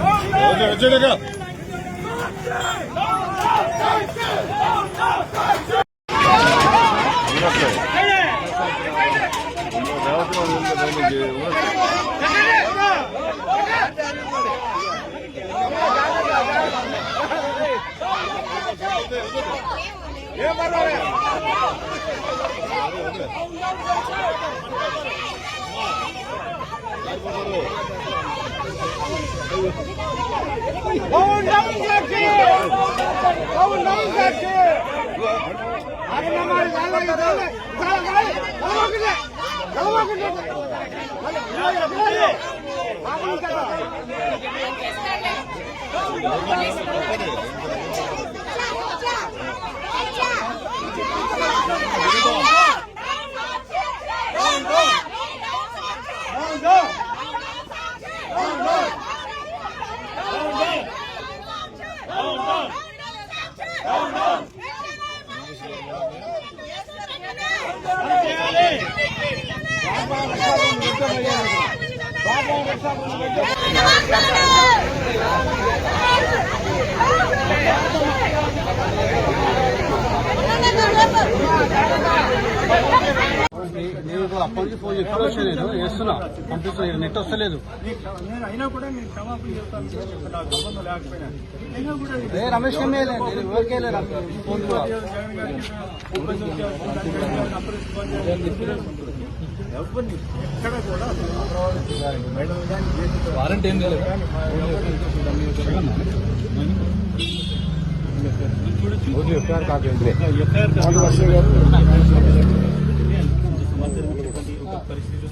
어제 Thank you. Oğul namus yaptı. Oğul namus yaptı. Abi namaz Allah ya dağla. Dağla dağla. Dağla kule. Dağla kule. Dağla kule. Abi dağla. Dağla kule. కలవకండి నేను అప్పటి నుంచి phone ఎప్పుడు వచ్చా నేను వేస్తున్నా పంపిస్తున్నా net వస్తలేదు. ఏ రమేష్ నేను ఎవరికే లేదు ఫోన్ కూడా. ఇబ్బంది వచ్చే అవసరం aparecido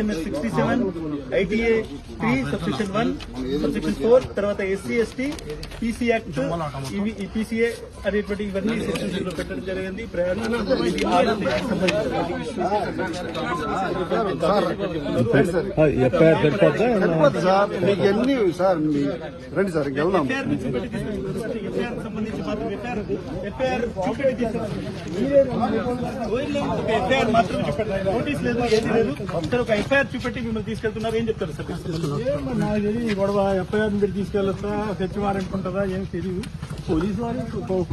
BNS sixty seven ITA three sub section one sub section four తర్వాత ఎస్సీ ఎస్టీ పీసీ యాక్ట్ ఇవి ఈ పీసీఏ అనేటువంటి ఇవన్నీ సెక్షన్స్లో పెట్టడం జరిగింది. సార్. సార్ మీ రండి సార్ ఇంక వెళ్దాం ఎఫ్ఐఆర్ మాత్రం చూపెట్టారు నోటీస్ లేదు ఏది లేదు. ఒక ఎఫ్ఐఆర్ చూపెట్టి మిమ్మల్ని తీసుకెళ్తున్నారు. ఏం చెప్తారు సార్? నాకు తెలియదు. గొడవ ఎఫ్ఐఆర్ మీరు తీసుకెళ్ళొస్తా తెచ్చి వారెంట్ ఉంటుందా ఏం తెలియదు పోలీసు వారు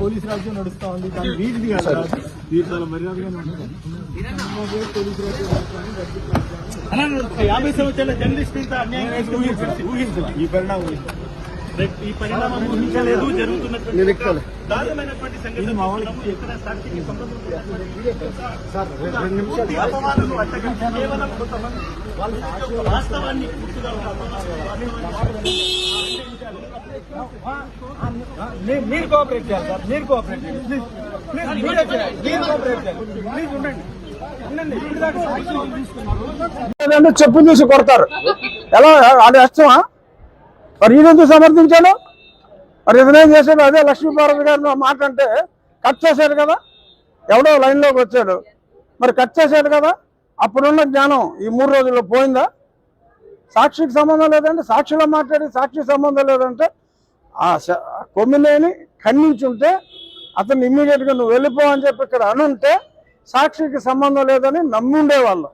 పోలీసు రాజ్యం నడుస్తా ఉంది. కానీ వీటిది కాదు. వీరు చాలా మర్యాదగానే ఉంటుంది పోలీసు రాజ్యం. యాభై సంవత్సరాల జర్నలిస్ట్ ఇంత అన్యాయం చేసి ఊహించలేదు ఈ పరిణామం ఈ పరిణామం ఊహించలేదు. జరుగుతున్నటువంటి. దారుణమైనటువంటి సంఘటన. ఎక్కడ సాక్షికి సంబంధం కేవలం కొంతమంది యొక్క వాస్తవాన్ని పూర్తిగా ఒక మీరు కోఆపరేట్ చేయాలి సార్. మీరు కోఆపరేట్ చేయాలి. ప్లీజ్ ప్లీజ్ మీరే చేయాలి. మీరు కోఆపరేట్ చేయాలి. ప్లీజ్ ఉండండి. ఉండండి. ఇప్పుడు దాకా సాక్షులు తీసుకున్నారు లేదంటే చెప్పు తీసి కొడతారు. ఎలా? అది ఇష్టమా మరి ఈయనెందుకు సమర్థించాడు మరి ఇతనేం చేశాడు? అదే లక్ష్మీపార్వతి గారిని మాట అంటే కట్ చేశాడు కదా? ఎవడో లైన్లోకి వచ్చాడు. మరి కట్ చేశాడు కదా? అప్పుడున్న జ్ఞానం ఈ మూడు రోజుల్లో పోయిందా? సాక్షికి సంబంధం లేదంటే సాక్షిలో మాట్లాడి సాక్షికి సంబంధం లేదంటే ఆ శ- కొమ్మినేని ఖండించుంటే అతను ఇమ్మీడియట్గా నువ్వు వెళ్ళిపోవని చెప్పి ఇక్కడ అనుంటే సాక్షికి సంబంధం లేదని నమ్ముండేవాళ్ళు.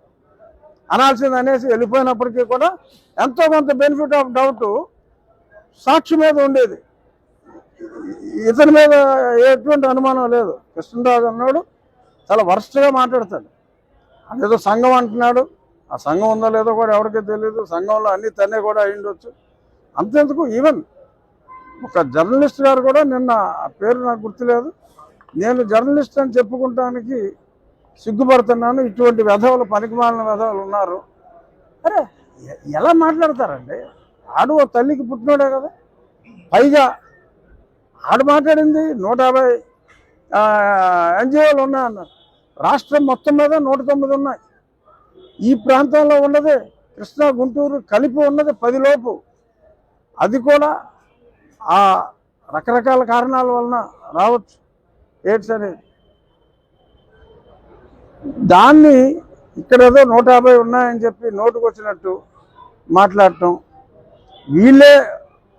అనాల్సింది అనేసి వెళ్ళిపోయినప్పటికీ కూడా ఎంతో కొంత బెనిఫిట్ ఆఫ్ డౌట్ సాక్షి మీద ఉండేది. ఇతని మీద ఎటువంటి అనుమానం లేదు. కృష్ణరాజు అన్నాడు చాలా వరస్ట్గా మాట్లాడతాడు. అదేదో సంఘం అంటున్నాడు. ఆ సంఘం ఉందో లేదో కూడా ఎవరికీ తెలియదు సంఘంలో అన్ని తనే కూడా అయ్యుండొచ్చు అంతెందుకు ఈవెన్ ఒక జర్నలిస్ట్ గారు కూడా నిన్న ఆ పేరు నాకు గుర్తులేదు. నేను జర్నలిస్ట్ అని చెప్పుకుంటానికి సిగ్గుపడుతున్నాను. ఇటువంటి వెధవలు పనికిమాలిన వెధవలు ఉన్నారు. అరే ఎలా మాట్లాడతారండి? ఆడు ఓ తల్లికి పుట్టినోడే కదా. పైగా ఆడు మాట్లాడింది నూట యాభై ఎన్జిఓలు ఉన్నాయన్నారు రాష్ట్రం మొత్తం మీద నూట తొమ్మిది ఉన్నాయి. ఈ ప్రాంతంలో ఉన్నది కృష్ణా గుంటూరు కలిపి ఉన్నది పదిలోపు అది కూడా ఆ రకరకాల కారణాల వలన రావచ్చు. ఎయిడ్స్ అనేది. దాన్ని ఇక్కడ ఏదో నూట యాభై ఉన్నాయని చెప్పి నోటుకు వచ్చినట్టు మాట్లాడటం వీళ్ళే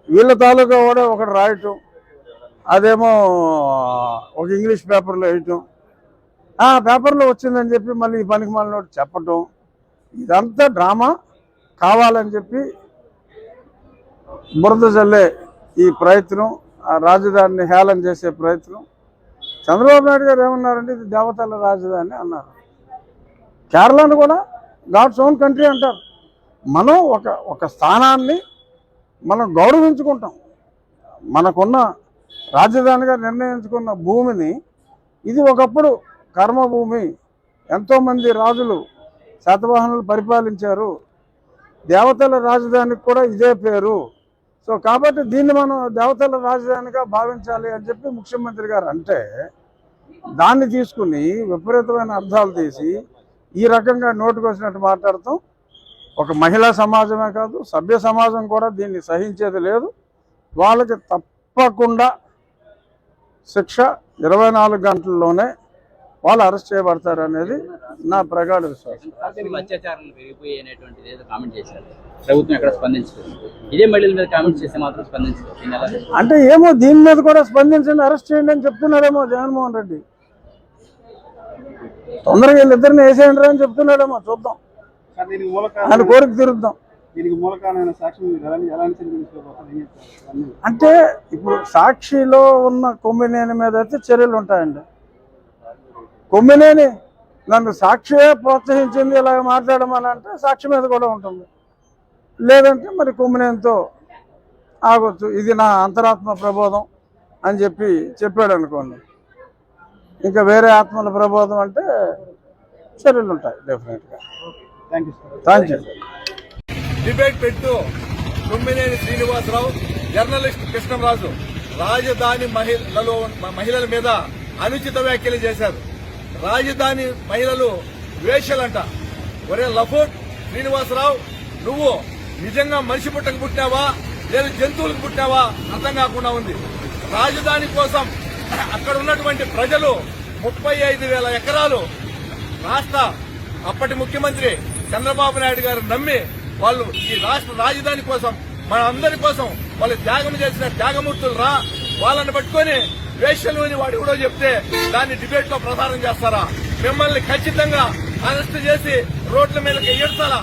వీళ్ళ తాలూకా కూడా ఒకటి రాయటం అదేమో ఒక ఇంగ్లీష్ పేపర్లో వేయటం. ఆ పేపర్లో వచ్చిందని చెప్పి మళ్ళీ ఈ పనికి మళ్ళీ చెప్పటం. ఇదంతా డ్రామా కావాలని చెప్పి బురద జల్లే ఈ ప్రయత్నం ఆ రాజధానిని హేళన చేసే ప్రయత్నం. చంద్రబాబు నాయుడు గారు ఏమన్నారంటే ఇది దేవతల రాజధాని అన్నారు. కేరళను కూడా గాడ్స్ ఓన్ కంట్రీ అంటారు. మనం ఒక ఒక స్థానాన్ని మనం గౌరవించుకుంటాం. మనకున్న రాజధానిగా నిర్ణయించుకున్న భూమిని ఇది ఒకప్పుడు కర్మభూమి. ఎంతోమంది రాజులు శాతవాహనులు పరిపాలించారు. దేవతల రాజధానికి కూడా ఇదే పేరు. సో కాబట్టి దీన్ని మనం దేవతల రాజధానిగా భావించాలి అని చెప్పి ముఖ్యమంత్రి గారు అంటే దాన్ని తీసుకుని విపరీతమైన అర్థాలు తీసి ఈ రకంగా నోటుకు వచ్చినట్టు మాట్లాడతాం. ఒక మహిళా సమాజమే కాదు సభ్య సమాజం కూడా దీన్ని సహించేది లేదు. వాళ్ళకి తప్పకుండా శిక్ష ఇరవై నాలుగు గంటల్లోనే వాళ్ళు అరెస్ట్ చేయబడతారు అనేది నా ప్రగాఢ విశ్వాసం. అసలు అత్యాచారాలు పెరిగిపోయి అనేటువంటిది ఏదో కామెంట్ చేశారు. ప్రభుత్వం ఎక్కడ స్పందించలేదు. ఇదే మహిళల మీద కామెంట్ చేస్తే మాత్రం స్పందించలేదు. దీని ఎలా అంటే ఏమో దీని మీద కూడా స్పందించండి అరెస్ట్ చేయండి అని చెప్తున్నారేమో జగన్మోహన్ రెడ్డి. తొందరగా వీళ్ళిద్దరిని వేసేయండి అని చెప్తున్నాడేమో చూద్దాం. కారణం కోరిక తీరుద్దాం. అంటే ఇప్పుడు సాక్షిలో ఉన్న కొమ్మినేని మీద అయితే చర్యలు ఉంటాయండి. కొమ్మినేని నన్ను సాక్షియే ప్రోత్సహించింది ఇలా మాట్లాడమని అంటే సాక్షి మీద కూడా ఉంటుంది. లేదంటే మరి కొమ్మినేనితో ఆగొచ్చు. ఇది నా అంతరాత్మ ప్రబోధం అని చెప్పి చెప్పాడు అనుకోండి. ఇంకా వేరే ఆత్మల ప్రబోధం అంటే చర్యలు ఉంటాయి డెఫినెట్గా థ్యాంక్ యూ డిబేట్ పెట్టు. తుమ్మినేని శ్రీనివాసరావు జర్నలిస్ట్ కృష్ణరాజు రాజధాని మహిళలు మహిళల మీద అనుచిత వ్యాఖ్యలు చేశారు. రాజధాని మహిళలు వేషలంట. ఒరే లఫోట్ శ్రీనివాసరావు నువ్వు నిజంగా మనిషి పుట్టకు పుట్టినావా? లేదా జంతువులకు పుట్టినావా? అర్థం కాకుండా ఉంది. రాజధాని కోసం అక్కడ ఉన్నటువంటి ప్రజలు ముప్పై ఐదు వేల ఎకరాలు రాష్ట్ర అప్పటి ముఖ్యమంత్రి చంద్రబాబు నాయుడు గారు నమ్మి వాళ్ళు ఈ రాష్ట్ర రాజధాని కోసం మన అందరి కోసం వాళ్ళు త్యాగం చేసిన త్యాగమూర్తులు రా వాళ్ళని పట్టుకొని వేషలు అని వాడు కూడా చెప్తే దాన్ని డిబేట్లో ప్రసారం చేస్తారా? మిమ్మల్ని ఖచ్చితంగా అరెస్ట్ చేసి రోడ్ల మీదకి ఎడతారా